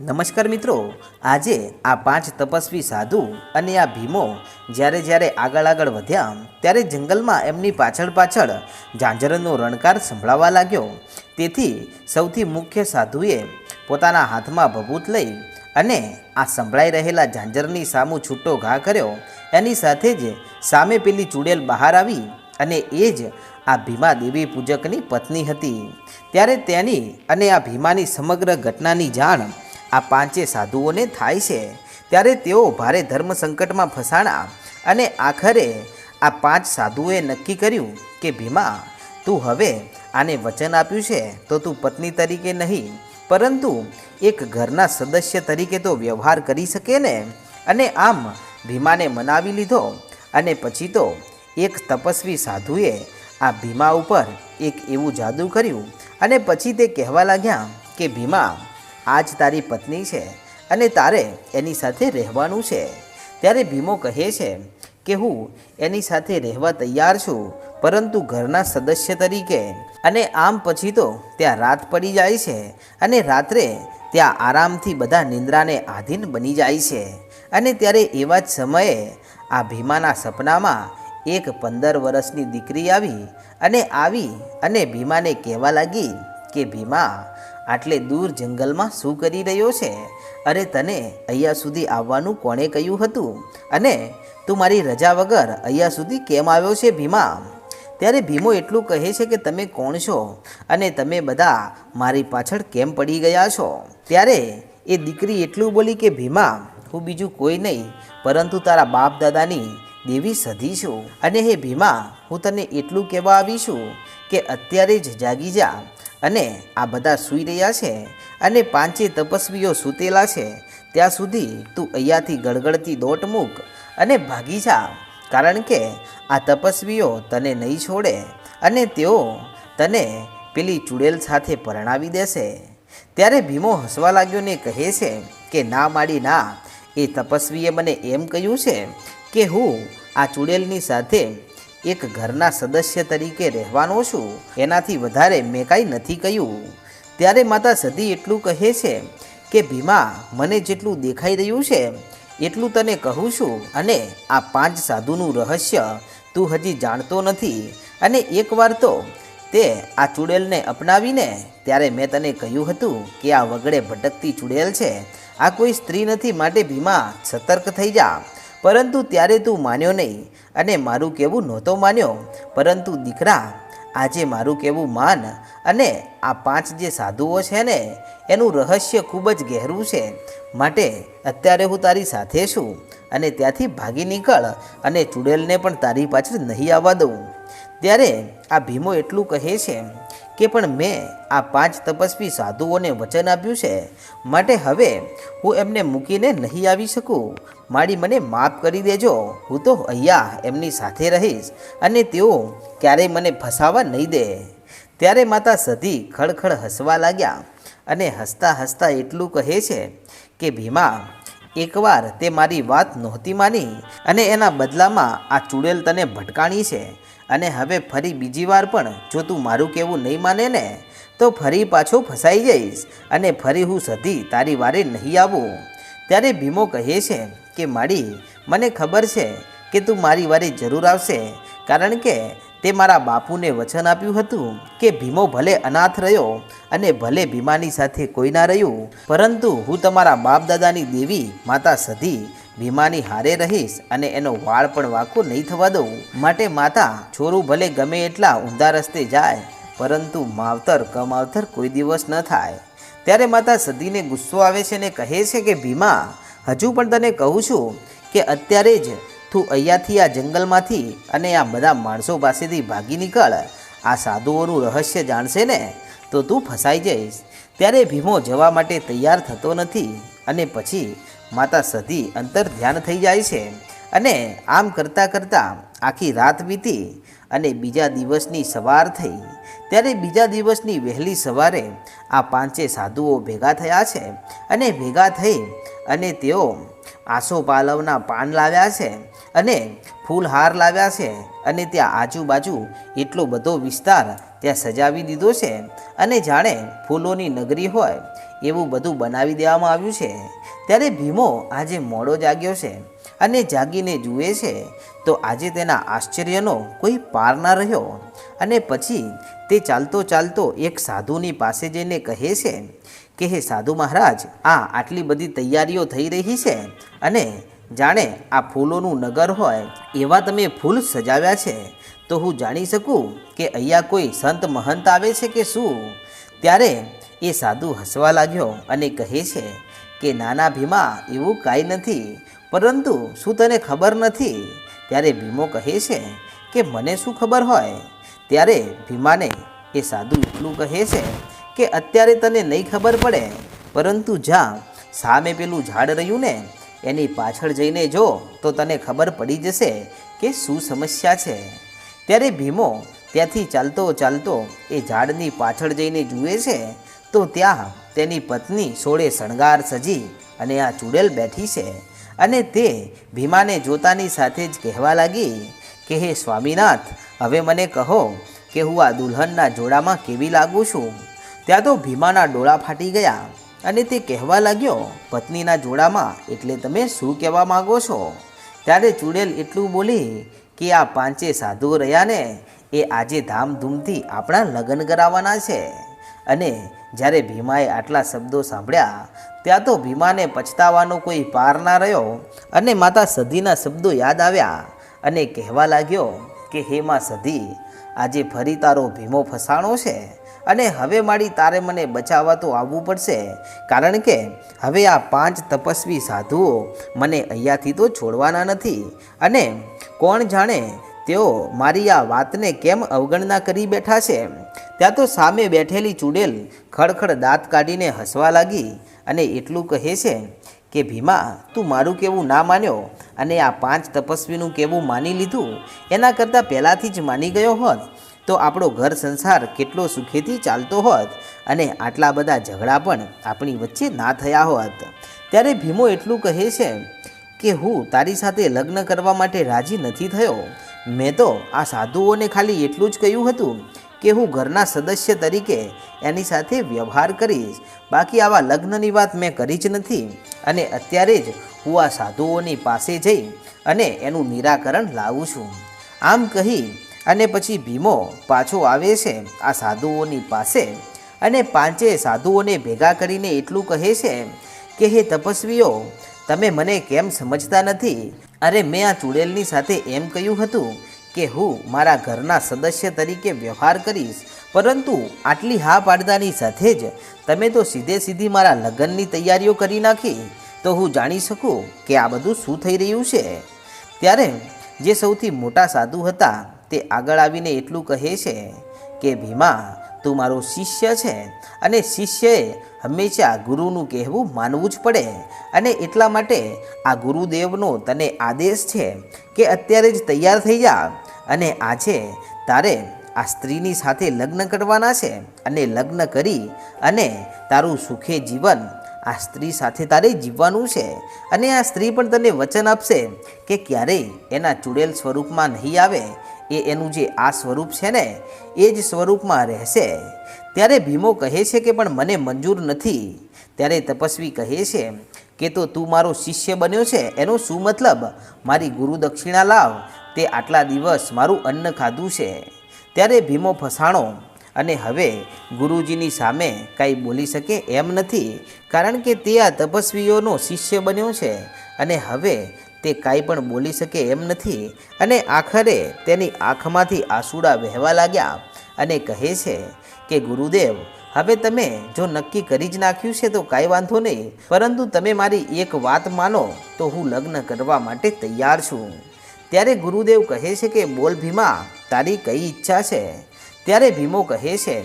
નમસ્કાર મિત્રો, આજે આ પાંચ તપસ્વી સાધુ અને આ ભીમો જ્યારે જ્યારે આગળ આગળ વધ્યા, ત્યારે જંગલમાં એમની પાછળ પાછળ ઝાંઝરનો રણકાર સંભળાવા લાગ્યો. તેથી સૌથી મુખ્ય સાધુએ પોતાના હાથમાં ભભૂત લઈ અને આ સંભળાઈ રહેલા ઝાંઝરની સામું છૂટો ઘા કર્યો. એની સાથે જ સામે પેલી ચૂડેલ બહાર આવી અને એ જ આ ભીમા દેવી પૂજકની પત્ની હતી. ત્યારે તેની અને આ ભીમાની સમગ્ર ઘટનાની જાણ આ પાંચે સાધુઓને થાય છે. ત્યારે તેઓ ભારે ધર્મ સંકટમાં ફસાણા અને આખરે આ પાંચ સાધુઓએ નક્કી કર્યું કે, ભીમા, તું હવે આને વચન આપ્યું છે તો તું પત્ની તરીકે નહીં, પરંતુ એક ઘરના સદસ્ય તરીકે તો વ્યવહાર કરી શકે ને? અને આમ ભીમાને મનાવી લીધો અને પછી તો એક તપસ્વી સાધુએ આ ભીમા ઉપર એક એવું જાદુ કર્યું અને પછી તે કહેવા લાગ્યા કે, ભીમા આજ તારી પત્ની છે અને તારે એની સાથે રહેવાનું છે. ત્યારે ભીમો કહે છે કે હું એની સાથે રહેવા તૈયાર છું, પરંતુ ઘરના સદસ્ય તરીકે. અને આમ પછી તો ત્યાં રાત પડી જાય છે અને રાત્રે ત્યાં આરામથી બધા નિંદ્રાને આધીન બની જાય છે. અને ત્યારે એવા જ સમયે આ ભીમાના સપનામાં એક પંદર વર્ષની દીકરી આવી અને આવી અને ભીમાને કહેવા લાગી કે ભીમા આટલે દૂર જંગલમાં શું કરી રહ્યો છે? અરે તને અહીંયા સુધી આવવાનું કોણે કહ્યું હતું? અને તું મારી રજા વગર અહીંયા સુધી કેમ આવ્યો છે ભીમા? ત્યારે ભીમો એટલું કહે છે કે તમે કોણ છો? અને તમે બધા મારી પાછળ કેમ પડી ગયા છો? ત્યારે એ દીકરી એટલું બોલી કે, ભીમા, હું બીજું કોઈ નહીં, પરંતુ તારા બાપ દાદાની દેવી સધી છું. અને હે ભીમા, હું તને એટલું કહેવા આવી છું કે અત્યારે જ જાગી જા. અને આ બધા સૂઈ રહ્યા છે અને પાંચે તપસ્વીઓ સૂતેલા છે. ત્યાં સુધી તું અહીંયાથી ગળગળતી દોટ મૂક અને ભાગી જા, કારણ કે આ તપસ્વીઓ તને નહીં છોડે અને તેઓ તને પેલી ચૂડેલ સાથે પરણાવી દેશે. ત્યારે ભીમો હસવા લાગ્યો ને કહે છે કે, ના માડી, ના. એ તપસ્વીએ મને એમ કહ્યું છે કે હું આ ચૂડેલની સાથે એક ઘરના સદસ્ય તરીકે રહેવાનો છું. એનાથી વધારે મેં કાંઈ નથી કહ્યું. ત્યારે માતા સતી એટલું કહે છે કે, ભીમા, મને જેટલું દેખાઈ રહ્યું છે, એટલું તને કહું છું. અને આ પાંચ સાધુનું રહસ્ય તું હજી જાણતો નથી. અને એકવાર તો તે આ ચૂડેલને અપનાવીને ત્યારે મેં તને કહ્યું હતું કે આ વગડે ભટકતી ચૂડેલ છે. આ કોઈ સ્ત્રી નથી માટે ભીમા, સતર્ક થઈ જા. પરંતુ ત્યારે તું માન્યો નહીં અને મારું કહેવું નહોતો માન્યો. પરંતુ દીકરા, આજે મારું કહેવું માન અને આ પાંચ જે સાધુઓ છે ને, એનું રહસ્ય ખૂબ જ ગહેરું છે. માટે અત્યારે હું તારી સાથે છું અને ત્યાંથી ભાગી નીકળ અને ચૂડેલને પણ તારી પાછળ નહીં આવવા દઉં. ત્યારે આ ભીમો એટલું કહે છે કે પણ મેં આ પાંચ તપસ્વી સાધુઓને વચન આપ્યું છે. માટે હવે હું એમને મૂકીને નહીં આવી શકું. મારી મને માફ કરી દેજો. હું તો અહીંયા એમની સાથે રહીશ અને તેઓ ક્યારેય મને ફસાવા નહીં દે. ત્યારે માતા સધી ખડખડ હસવા લાગ્યા અને હસતા હસતા એટલું કહે છે કે, ભીમા, એકવાર તે મારી વાત નહોતી માની અને એના બદલામાં આ ચૂડેલ તને ભટકાણી છે. અને હવે ફરી બીજી વાર પણ જો તું મારું કહેવું નહીં માને ને, તો ફરી પાછો ફસાઈ જઈશ અને ફરી હું સધી તારી વારે નહીં આવું. ત્યારે ભીમો કહે છે કે, માડી, મને ખબર છે કે તું મારી વારે જરૂર આવશે, કારણ કે તે મારા બાપુને વચન આપ્યું હતું કે ભીમો ભલે અનાથ રહ્યો અને ભલે ભીમાની સાથે કોઈ ના રહ્યું, પરંતુ હું તમારા બાપ દાદાની દેવી માતા સધી ભીમાની હારે રહીશ અને એનો વાળ પણ વાંકો નહીં થવા દઉં. માટે માતા, છોરું ભલે ગમે એટલા ઊંધા રસ્તે જાય, પરંતુ માવતર કમાવતર કોઈ દિવસ ન થાય. ત્યારે માતા સધીને ગુસ્સો આવે છે અને કહે છે કે, ભીમા, હજુ પણ તને કહું છું કે અત્યારે જ તું અહીંયાથી આ જંગલમાંથી અને આ બધા માણસો પાસેથી ભાગી નીકળ. આ સાધુઓનું રહસ્ય જાણશે ને? તો તું ફસાઈ જઈશ. ત્યારે ભીમો જવા માટે તૈયાર થતો નથી અને પછી માતા સધી અંતર ધ્યાન થઈ જાય છે અને આમ કરતાં કરતાં આખી રાત વીતી અને બીજા દિવસની સવાર થઈ. ત્યારે બીજા દિવસની વહેલી સવારે આ પાંચે સાધુઓ ભેગા થયા છે અને ભેગા થઈ અને તેઓ આસો પાલવના પાન લાવ્યા છે. અને ફૂલહાર લાવ્યા છે અને ત્યાં આજુબાજુ એટલો બધો વિસ્તાર ત્યાં સજાવી દીધો છે અને જાણે ફૂલોની નગરી હોય એવું બધું બનાવી દેવામાં આવ્યું છે. ત્યારે ભીમો આજે મોડો જાગ્યો છે અને જાગીને જુએ છે તો આજે તેના આશ્ચર્યનો કોઈ પાર ના રહ્યો અને પછી તે ચાલતો ચાલતો એક સાધુની પાસે જઈને કહે છે કે, હે સાધુ મહારાજ, આ આટલી બધી તૈયારીઓ થઈ રહી છે અને જાણે આ ફૂલોનું નગર હોય એવા તમે ફૂલ સજાવ્યા છે. તો હું જાણી શકું કે અહીંયા કોઈ સંત મહંત આવે છે કે શું? ત્યારે એ સાધુ હસવા લાગ્યો અને કહે છે કે, નાના ભીમા, એવું કાંઈ નથી. પરંતુ શું તને ખબર નથી? ત્યારે ભીમો કહે છે કે, મને શું ખબર હોય? ત્યારે ભીમાને એ સાધુ એટલું કહે છે કે, અત્યારે તને નહીં ખબર પડે. પરંતુ જ્યાં સામે પેલું ઝાડ રહ્યું ને એની પાછળ જઈને જો તો તને ખબર પડી જશે કે શું સમસ્યા છે. ત્યારે ભીમો ત્યાંથી ચાલતો ચાલતો એ ઝાડની પાછળ જઈને જુએ છે, તો ત્યાં તેની પત્ની સોળે શણગાર સજી અને આ ચૂડેલ બેઠી છે અને તે ભીમાને જોતાની સાથે જ કહેવા લાગી કે, હે સ્વામીનાથ, હવે મને કહો કે હું આ દુલ્હનના જોડામાં કેવી લાગું છું? ત્યાં તો ભીમાના ડોળા ફાટી ગયા. અને તે કહેવા લાગ્યો, પત્નીના જોડામાં એટલે તમે શું કહેવા માગો છો? ત્યારે ચૂડેલ એટલું બોલી કે, આ પાંચે સાધુઓ રહ્યા ને, એ આજે ધામધૂમથી આપણા લગ્ન કરાવવાના છે. અને જ્યારે ભીમાએ આટલા શબ્દો સાંભળ્યા, ત્યાં તો ભીમાને પછતાવાનો કોઈ પાર ના રહ્યો અને માતા સધીના શબ્દો યાદ આવ્યા અને કહેવા લાગ્યો કે, હે માં સધી, આજે ફરી તારો ભીમો ફસાણો છે. અને હવે મારી તારે મને બચાવવા તો આવવું પડશે. કારણ કે હવે આ પાંચ તપસ્વી સાધુઓ મને અહીંયાથી તો છોડવાના નથી. અને કોણ જાણે તેઓ મારી આ વાતને કેમ અવગણના કરી બેઠા છે? ત્યાં તો સામે બેઠેલી ચૂડેલ ખડખડ દાંત કાઢીને હસવા લાગી અને એટલું કહે છે કે, ભીમા, તું મારું કેવું ના માન્યો? અને આ પાંચ તપસ્વીનું કેવું માની લીધું? એના કરતાં પહેલાંથી જ માની ગયો હોત. તો આપણો ઘર સંસાર કેટલો સુખેથી ચાલતો હોત અને આટલા બધા ઝઘડા પણ આપણી વચ્ચે ના થયા હોત. ત્યારે ભીમો એટલું કહે છે કે, હું તારી સાથે લગ્ન કરવા માટે રાજી નથી થયો. મેં તો આ સાધુઓને ખાલી એટલું જ કહ્યું હતું કે, હું ઘરના સદસ્ય તરીકે એની સાથે વ્યવહાર કરીશ. બાકી આવા લગ્નની વાત મેં કરી જ નથી અને અત્યારે જ હું આ સાધુઓની પાસે જઈ અને એનું નિરાકરણ લાવું છું. આમ કહી અને પછી ભીમો પાછો આવે છે આ સાધુઓની પાસે. અને પાંચે સાધુઓને ભેગા કરીને એટલું કહે છે કે, હે તપસ્વીઓ, તમે મને કેમ સમજતા નથી? અરે, મેં આ ચૂડેલની સાથે એમ કહ્યું હતું કે, હું મારા ઘરના સદસ્ય તરીકે વ્યવહાર કરીશ, પરંતુ આટલી હા પાડતાની સાથે જ તમે તો સીધે સીધી મારા લગ્નની તૈયારીઓ કરી નાખી. તો હું જાણી શકું કે આ બધું શું થઈ રહ્યું છે? ત્યારે જે સૌથી મોટા સાધુ હતા તે આગળ આવીને એટલું કહે છે કે, ભીમા, તું મારો શિષ્ય છે અને શિષ્યએ હંમેશા ગુરુનું કહેવું માનવું જ પડે અને એટલા માટે આ ગુરુદેવનો તને આદેશ છે કે અત્યારે જ તૈયાર થઈ જા અને આજે તારે આ સ્ત્રીની સાથે લગ્ન કરવાના છે અને લગ્ન કરી અને તારું સુખે જીવન આ સ્ત્રી સાથે તારે જીવવાનું છે અને આ સ્ત્રી પણ તને વચન આપશે કે ક્યારેય એના ચૂડેલ સ્વરૂપમાં નહીં આવે એ એનું જે આ સ્વરૂપ છે ને, એ જ સ્વરૂપમાં રહેશે. ત્યારે ભીમો કહે છે કે, પણ મને મંજૂર નથી. ત્યારે તપસ્વી કહે છે કે, તો તું મારો શિષ્ય બન્યો છે. એનો શું મતલબ? મારી ગુરુ દક્ષિણા લાવ. તે આટલા દિવસ મારું અન્ન ખાધું છે. ત્યારે ભીમો ફસાણો અને હવે ગુરુજીની સામે કાંઈ બોલી શકે એમ નથી, કારણ કે તે આ તપસ્વીઓનો શિષ્ય બન્યો છે. અને હવે તે કાંઈ પણ બોલી શકે એમ નથી અને આખરે તેની આંખમાંથી આંસુડા વહેવા લાગ્યા અને કહે છે કે, ગુરુદેવ, હવે તમે જો નક્કી કરી જ નાખ્યું છે તો કાંઈ વાંધો નહીં, પરંતુ તમે મારી એક વાત માનો તો હું લગ્ન કરવા માટે તૈયાર છું. ત્યારે ગુરુદેવ કહે છે કે, બોલ ભીમા, તારી કઈ ઈચ્છા છે? ત્યારે ભીમો કહે છે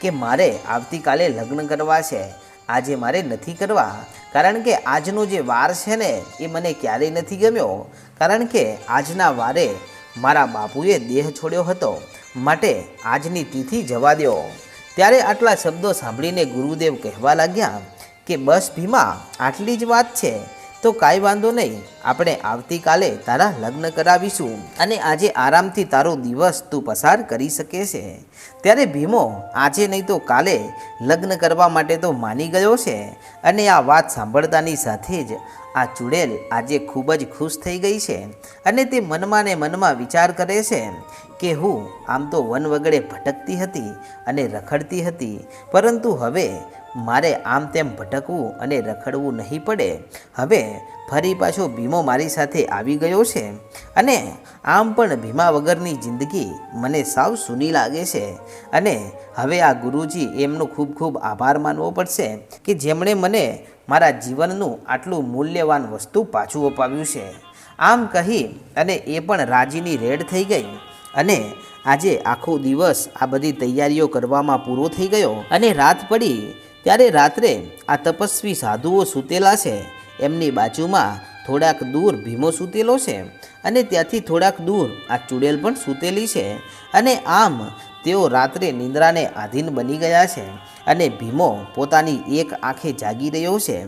કે, મારે આવતીકાલે લગ્ન કરવા છે. આજે મારે નથી કરવા. કારણ કે આજનો જે વાર છે ને, એ મને ક્યારેય નથી ગમ્યો. કારણ કે આજના વારે મારા બાપુએ દેહ છોડ્યો હતો. માટે આજની તિથિ જવા દો. ત્યારે આટલા શબ્દો સાંભળીને ગુરુદેવ કહેવા લાગ્યા કે, બસ ભીમા, આટલી જ વાત છે. તો કાંઈ વાંધો નહીં. આપણે આવતીકાલે તારા લગ્ન કરાવીશું અને આજે આરામથી તારો દિવસ તું પસાર કરી શકે છે. ત્યારે ભીમો, આજે નહીં તો કાલે લગ્ન કરવા માટે તો માની ગયો છે. અને આ વાત સાંભળતાની સાથે જ આ ચુડેલ આજે ખૂબ જ ખુશ થઈ ગઈ છે અને તે મનમાં ને મનમાં વિચાર કરે છે કે હું આમ તો વન વગડે ભટકતી હતી અને રખડતી હતી, પરંતુ હવે મારે આમ તેમ ભટકવું અને રખડવું નહીં પડે. હવે ફરી પાછો ભીમો મારી સાથે આવી ગયો છે અને આમ પણ ભીમા વગરની જિંદગી મને સાવ સૂની લાગે છે. અને હવે આ ગુરુજી એમનો ખૂબ ખૂબ આભાર માનવો પડશે કે જેમણે મને મારા જીવનનું આટલું મૂલ્યવાન વસ્તુ પાછું અપાવ્યું છે. આમ કહી અને એ પણ રાજીની રેડ થઈ ગઈ અને આજે આખો દિવસ આ બધી તૈયારીઓ કરવામાં પૂરો થઈ ગયો અને રાત પડી ત્યારે રાત્રે આ તપસ્વી સાધુઓ સૂતેલા છે. એમની બાજુમાં થોડાક દૂર ભીમો સૂતેલો છે અને ત્યાંથી થોડાક દૂર આ ચુડેલ પણ સૂતેલી છે અને આમ તેઓ રાત્રે નિંદ્રાને આધીન બની ગયા છે અને ભીમો પોતાની એક આંખે જાગી રહ્યો છે.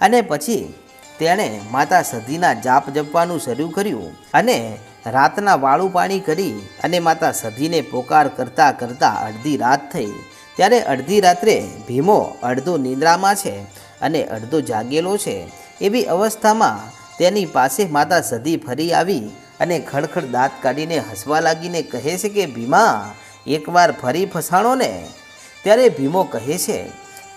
અને પછી તેણે માતા સધીના જાપ જપવાનું શરૂ કર્યું અને રાતના વાળું પાણી કરી અને માતા સધીને પોકાર કરતા કરતા અડધી રાત થઈ. ત્યારે અડધી રાત્રે ભીમો અડધો નિંદ્રામાં છે અને અડધો જાગેલો છે. એવી અવસ્થામાં તેની પાસે માતા સધી ફરી આવી અને ખડખડ દાંત કાઢીને હસવા લાગીને કહે છે કે, ભીમા એકવાર ફરી ફસાણો ને ત્યારે ભીમો કહે છે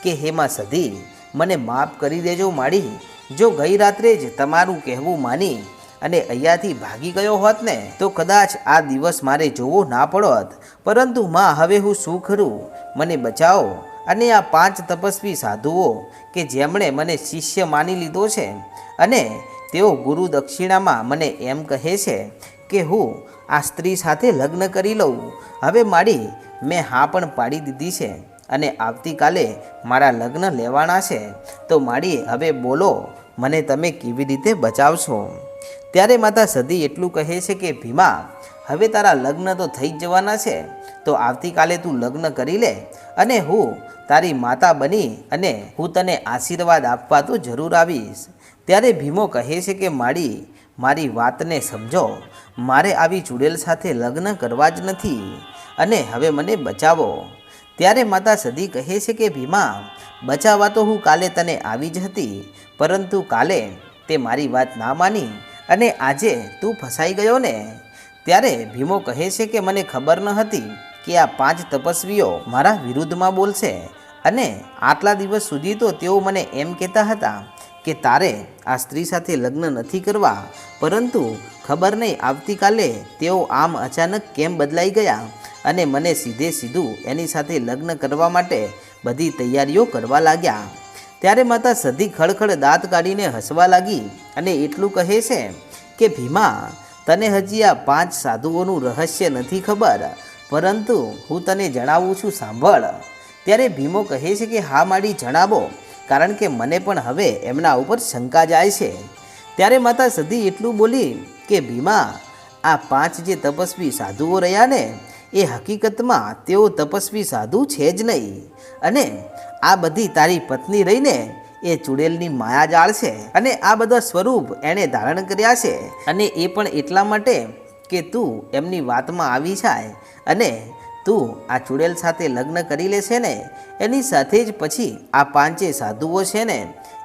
કે હેમાં સધી મને માફ કરી દેજો માડી. જો ગઈ રાત્રે જ તમારું કહેવું માની અને અહીંયાથી ભાગી ગયો હોત ને, તો કદાચ આ દિવસ મારે જોવો ના પડોત. પરંતુ માં, હવે હું શું કરું મને બચાવો અને આ પાંચ તપસ્વી સાધુઓ કે જેમણે મને શિષ્ય માની લીધો છે અને તેઓ ગુરુ દક્ષિણામાં મને એમ કહે છે કે, હું આ સ્ત્રી સાથે લગ્ન કરી લઉં. હવે માડી, મેં હા પણ પાડી દીધી છે અને આવતીકાલે મારા લગ્ન લેવાના છે. તો મારી હવે બોલો, મને તમે કેવી રીતે બચાવશો? ત્યારે માતા સદી એટલું કહે છે કે, ભીમા, હવે તારા લગ્ન તો થઈ જ જવાના છે. તો આવતીકાલે તું લગ્ન કરી લે અને હું તારી માતા બની અને હું તને આશીર્વાદ આપવા તો જરૂર આવીશ. ત્યારે ભીમો કહે છે કે, માડી, મારી વાતને સમજો. મારે આવી ચૂડેલ સાથે લગ્ન કરવા જ નથી. અને હવે મને બચાવો. ત્યારે માતા સદી કહે છે કે, ભીમા, બચાવવા તો હું કાલે તને આવી જ હતી, પરંતુ કાલે તે મારી વાત ના માની અને આજે તું ફસાઈ ગયો ને. ત્યારે ભીમો કહે છે કે, મને ખબર ન હતી કે આ પાંચ તપસ્વીઓ મારા વિરુદ્ધમાં બોલશે અને આટલા દિવસ સુધી તો તેઓ મને એમ કહેતા હતા કે તારે આ સ્ત્રી સાથે લગ્ન નથી કરવા? પરંતુ ખબર નહીં, આવતીકાલે તેઓ આમ અચાનક કેમ બદલાઈ ગયા? અને મને સીધે સીધું એની સાથે લગ્ન કરવા માટે બધી તૈયારીઓ કરવા લાગ્યા. ત્યારે માતા સધી ખડખડ દાંત કાઢીને હસવા લાગી અને એટલું કહે છે કે, ભીમા, તને હજી આ પાંચ સાધુઓનું રહસ્ય નથી ખબર, પરંતુ હું તને જણાવું છું, સાંભળ. ત્યારે ભીમો કહે છે કે, હા, માડી, જણાવો. કારણ કે મને પણ હવે એમના ઉપર શંકા જાય છે. ત્યારે માતા સધી એટલું બોલી કે, ભીમા, આ પાંચ જે તપસ્વી સાધુઓ રહ્યા ને, એ હકીકતમાં તેઓ તપસ્વી સાધુ છે જ નહીં. અને આ બધી તારી પત્ની રહીને એ ચુડેલની માયાજાળ છે. અને આ બધા સ્વરૂપ એણે ધારણ કર્યા છે. અને એ પણ એટલા માટે કે તું એમની વાતમાં આવી જાય અને તું આ ચુડેલ સાથે લગ્ન કરી લેશે ને? એની સાથે જ પછી આ પાંચે સાધુઓ છે ને,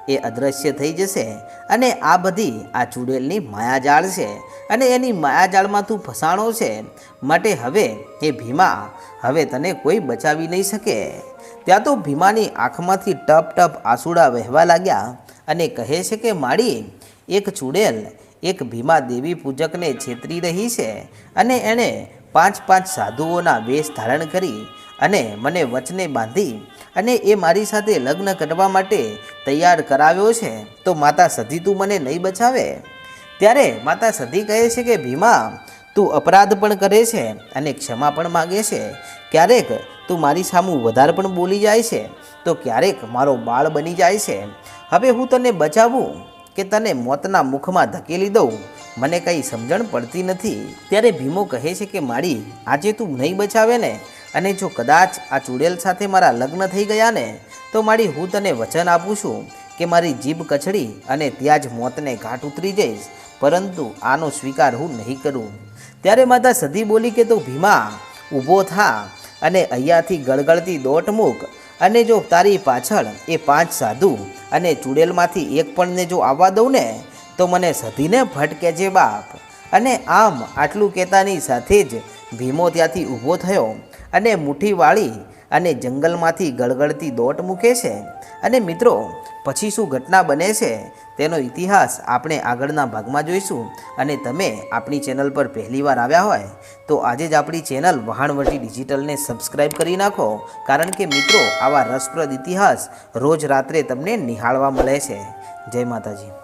એ અદૃશ્ય થઈ જશે અને આ બધી આ ચુડેલની માયાજાળ છે અને એની માયાજાળમાં તું ફસાણો છે. માટે હવે એ ભીમા, હવે તને કોઈ બચાવી નહીં શકે. ત્યાં તો ભીમાની આંખમાંથી ટપ ટપ આંસુડા વહેવા લાગ્યા અને કહે છે કે, માડી, એક ચુડેલ એક ભીમા દેવી પૂજકને છેતરી રહી છે અને એણે પાંચ પાંચ સાધુઓના વેશ ધારણ કરી અને મને વચને બાંધી અને એ મારી સાથે લગ્ન કરવા માટે તૈયાર કરાવ્યો છે. તો માતા સધી તું મને નહીં બચાવે? ત્યારે માતા સધી કહે છે કે, ભીમા, તું અપરાધ પણ કરે છે અને ક્ષમા પણ માગે છે. ક્યારેક તું મારી સામું વધારે પણ બોલી જાય છે. તો ક્યારેક મારો બાળ બની જાય છે. હવે હું તને બચાવું. કે તને મોતના મુખમાં ધકેલી દઉં? મને કંઈ સમજણ પડતી નથી. ત્યારે ભીમો કહે છે કે માળી આજે તું નહીં બચાવે ને? અને જો કદાચ આ ચુડેલ સાથે મારા લગ્ન થઈ ગયા ને, તો માળી હું તને વચન આપું છું કે મારી જીભ કચડી અને ત્યાં જ મોતને ઘાટ ઉતરી જઈશ. પરંતુ આનો સ્વીકાર હું નહીં કરું. ત્યારે માતા સધી બોલી કે, તું ભીમા, ઊભો થા અને અહીંયાથી ગળગળતી દોટ મૂક અને જો તારી પાછળ એ પાંચ સાધુ અને ચૂડેલમાંથી એક પણને જો આવવા દઉં ને, તો મને સધીને ભટકે છે બાપ. અને આમ આટલું કહેતાની સાથે જ ભીમો ત્યાંથી ઊભો થયો અને મુઠ્ઠી વાળી અને જંગલમાંથી ગળગળતી દોટ મૂકે છે. અને મિત્રો, પછી શું ઘટના બને છે? તેનો ઇતિહાસ આપણે આગળના ભાગમાં જોઈશું. અને તમે આપણી ચેનલ પર પહેલીવાર આવ્યા હોય, તો આજે જ આપણી ચેનલ વહાણવટી ડિજિટલને સબસ્ક્રાઈબ કરી નાખો. કારણ કે મિત્રો, આવા રસપ્રદ ઇતિહાસ રોજ રાત્રે તમને નિહાળવા મળે છે. જય માતાજી.